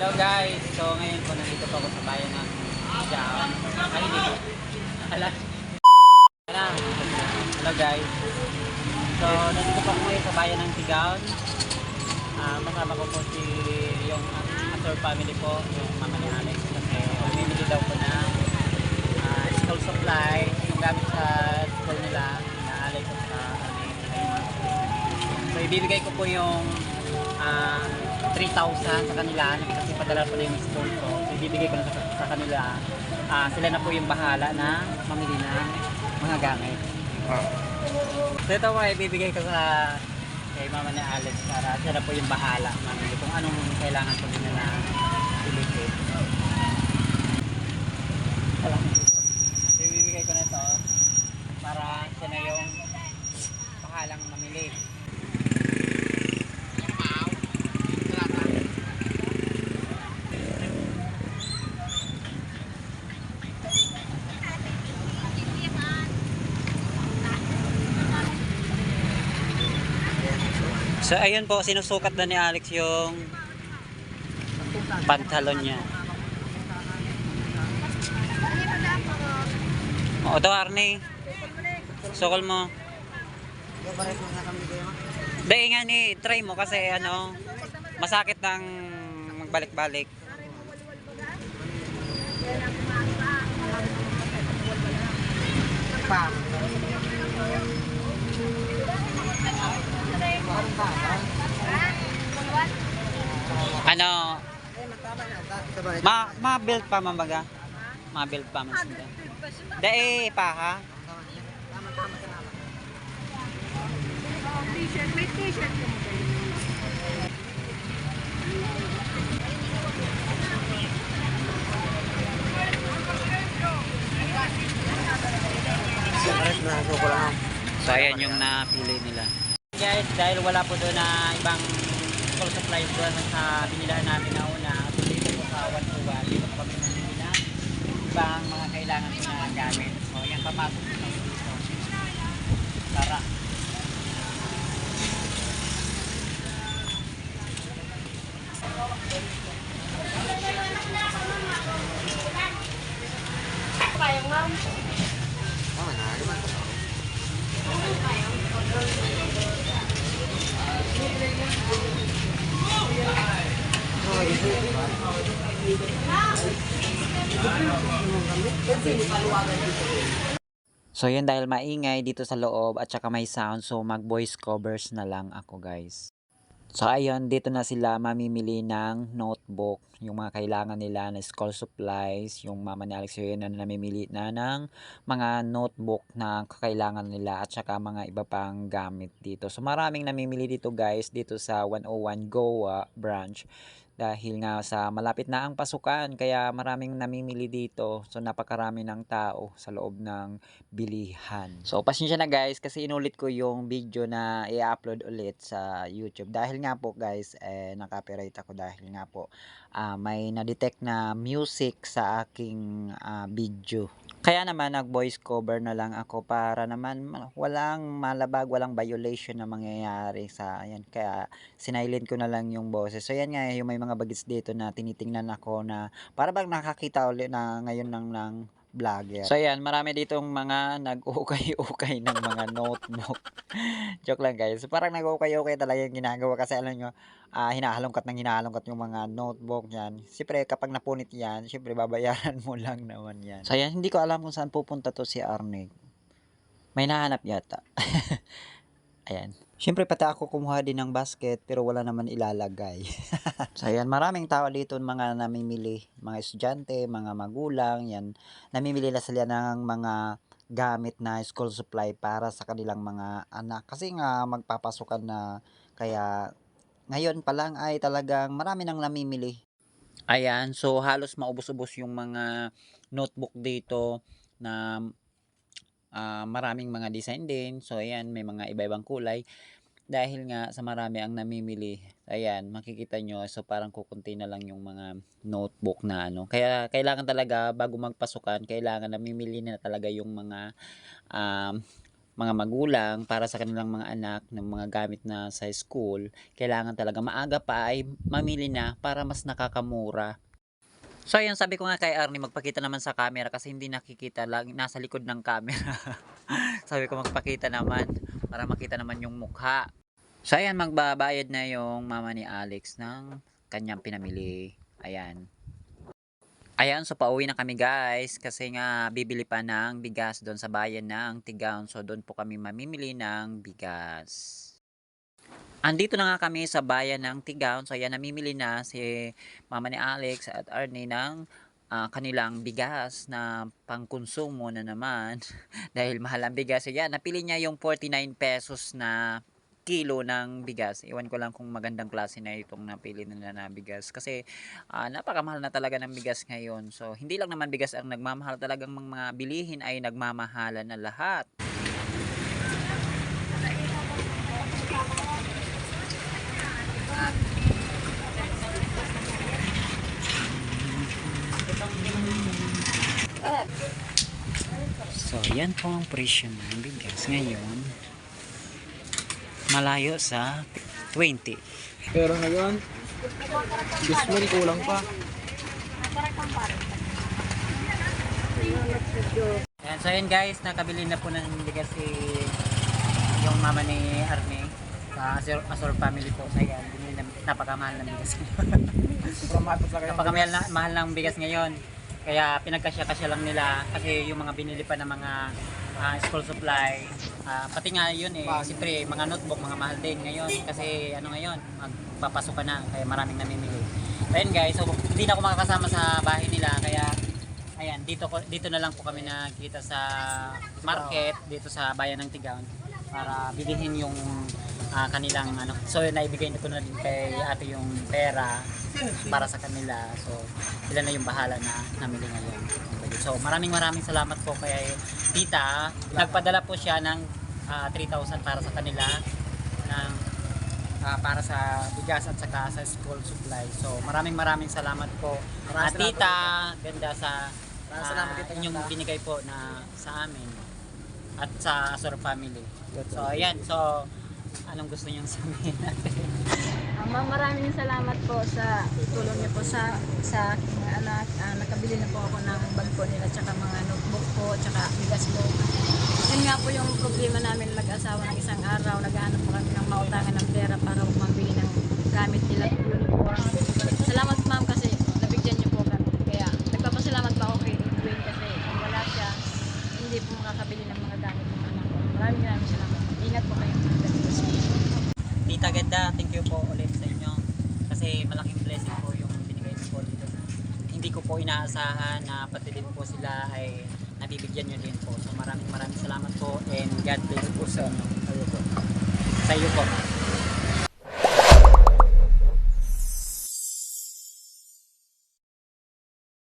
Hello guys, so ngayon po nandito po ako sa bayan ng Jam. Ay, hindi po. Hello guys. So, nandito po ako ngayon sa bayan ng Tigaon. Ah, kasama ko po si yung Astor family po, yung mama ni Alex kasi mamimili daw po ng ah, school supply, yung gamit sa school nila na Alex at sa amin. So, ibibigay ko po yung ah, 3,000 sa kanila kasi padala po na yung school ko. So, ibibigay ko na sa, sa kanila. Ah, sila na po yung bahala na mamili ng mga gamit. So, ito po ibibigay ko sa kay mama ni Alex para siya na po yung bahala mamili kung anong kailangan po nila na pilitin. Salamat po. So, ibibigay ko na ito para siya na yung bahalang mamili. So ayun po, sinusukat na ni Alex yung pantalon niya. O, ito Arnie. Sukol mo. Dahil nga ni, try mo kasi ano, masakit ng magbalik-balik. Ano, ma ma-build pa man baga? Ma-build pa man sila. Dahil pa ha? T-shirt, may t-shirt mo. So ayan yung napili nila. Guys, dahil wala po doon na ibang school supplies doon sa binilahan namin na una, so dito po sa 121, dito po kami namili na ibang mga kailangan po na gamit. So ayan, papasok po kami dito. Tara. So yun dahil maingay dito sa loob at saka may sound so mag voice covers na lang ako guys. So ayun, dito na sila mamimili ng notebook, yung mga kailangan nila na school supplies, yung mama ni Alex yun na namimili na ng mga notebook na kakailangan nila at saka mga iba pang gamit dito. So maraming namimili dito guys, dito sa 101 Goa branch dahil nga sa malapit na ang pasukan kaya maraming namimili dito. So napakarami ng tao sa loob ng bilihan. So pasensya na guys kasi inulit ko yung video na i-upload ulit sa YouTube. Dahil nga po guys eh na-copyright ako dahil nga po ah, may na-detect na music sa aking ah, video. Kaya naman nag voice cover na lang ako para naman ma- walang malabag walang violation na mangyayari sa ayan kaya sinilent ko na lang yung boses. So yan nga yung may mga bagets dito na tinitingnan ako na para bang nakakita ulit na ngayon ng ng vlogger. So yan, marami ditong mga nag-ukay-ukay ng mga notebook. Joke lang guys. Parang nag-ukay-ukay talaga yung ginagawa kasi alam nyo, ah, hinahalongkat ng hinahalongkat yung mga notebook yan. Siyempre kapag napunit yan, siyempre babayaran mo lang naman yan. So yan, hindi ko alam kung saan pupunta to si Arnig. May nahanap yata. Ayan. Siyempre pati ako kumuha din ng basket pero wala naman ilalagay. so ayan, maraming tao dito mga namimili, mga estudyante, mga magulang, yan. Namimili na sila ng mga gamit na school supply para sa kanilang mga anak. Kasi nga magpapasukan na kaya ngayon pa lang ay talagang marami nang namimili. Ayan, so halos maubos-ubos yung mga notebook dito na ah, maraming mga design din. So, ayan, may mga iba-ibang kulay. Dahil nga sa marami ang namimili, ayan, makikita nyo, so parang kukunti na lang yung mga notebook na ano. Kaya kailangan talaga, bago magpasukan, kailangan namimili na talaga yung mga um, mga magulang para sa kanilang mga anak ng mga gamit na sa school, kailangan talaga maaga pa ay mamili na para mas nakakamura. So ayun, sabi ko nga kay Arnie, magpakita naman sa camera kasi hindi nakikita, lang nasa likod ng camera. sabi ko magpakita naman para makita naman yung mukha. So ayan, magbabayad na yung mama ni Alex ng kanyang pinamili. Ayan. Ayan, so pauwi na kami guys kasi nga bibili pa ng bigas doon sa bayan ng Tigaon. So doon po kami mamimili ng bigas. Andito na nga kami sa bayan ng Tigaon. So ayan, namimili na si mama ni Alex at Arnie ng ah, kanilang bigas na pangkonsumo na naman. Dahil mahal ang bigas. So yan, napili niya yung 49 pesos na kilo ng bigas. Iwan ko lang kung magandang klase na itong napili nila na bigas. Kasi ah, napakamahal na talaga ng bigas ngayon. So, hindi lang naman bigas ang nagmamahal. Talagang mga bilihin ay nagmamahalan na lahat. Yan po ang presyo ng bigas ngayon. Malayo sa 20. Pero ngayon, dismal kulang pa. Yan, so yun guys, nakabili na po ng bigas si yung mama ni Arne sa Azor, Azor family po. So yan, binili na, napakamahal ng bigas. Lang kayo. napakamahal na, mahal ng bigas ngayon. Kaya pinagkasya-kasya lang nila kasi yung mga binili pa ng mga ah, school supply. ah, pati nga yun eh, siyempre mga notebook, mga mahal din ngayon. Kasi ano ngayon, magpapasok ka na, kaya maraming namimili. So yun guys, so hindi na ako makakasama sa bahay nila, kaya ayan, dito, ko, dito na lang po kami nakita sa market, dito sa bayan ng Tigaon para bilhin yung ah, kanilang ano. So naibigay ko na din kay ate yung pera para sa kanila. So sila na yung bahala na namili ngayon. So maraming maraming salamat po kay tita. Nagpadala po siya ng ah, 3,000 para sa kanila ng ah, para sa bigas at saka sa school supply. So maraming maraming salamat po. Maraming At salamat tita, ganda sa Maraming salamat, ah, tita, inyong binigay po na sa amin at sa Asor family. So ayan, so anong gusto niyong sabihin natin? Ma'am, maraming salamat po sa tulong niyo po sa sa aking anak. Ah, nakabili na po ako ng bag po nila, tsaka mga notebook po, tsaka bigas po. Yun nga po yung problema namin mag-asawa ng isang araw. Naghahanap po kami ng mautangan ng pera para po mambili ng gamit nila. Salamat ma'am kasi nabigyan niyo po kami. Kaya nagpapasalamat pa ako kay Edwin kasi kung wala siya, hindi po makakabili ng mga gamit ng anak ko. Maraming maraming salamat. Ingat po kayo. Tita Ganda, thank you po ulit sa inyo. Kasi malaking blessing po yung binigay niyo po dito. Ko po inaasahan na pati din po sila ay nabibigyan niyo din po. So maraming maraming salamat po and God bless po sa inyo. Sa iyo po.